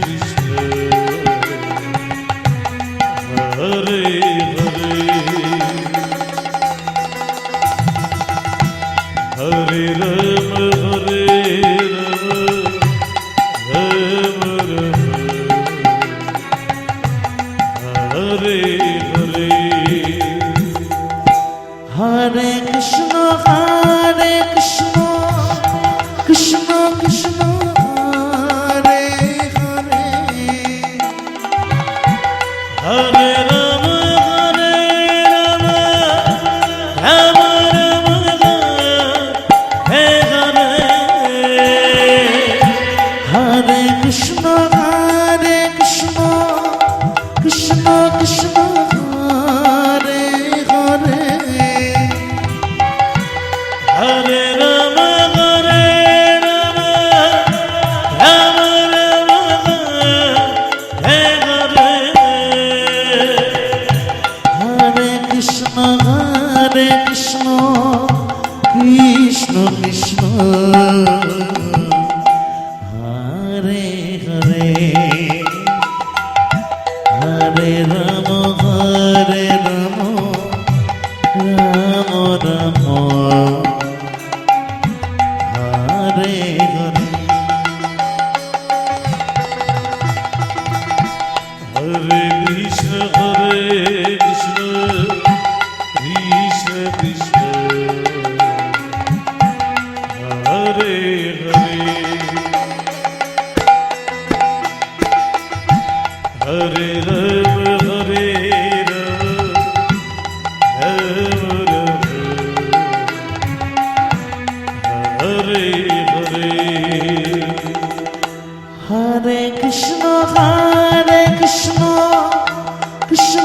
Krishna Krishna.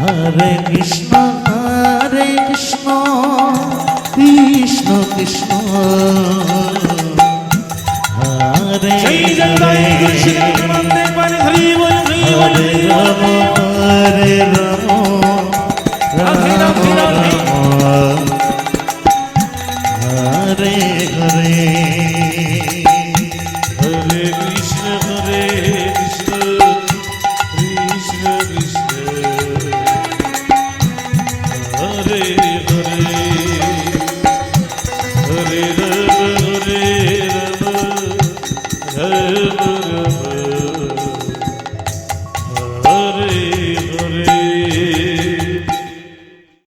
হরে কৃষ্ণ হরে কৃষ্ণ কৃষ্ণ কৃষ্ণ হরে জয় জয় কৃষ্ণ মন্দে পারে হরি বল হরে রাম। রাম রাম। রাম।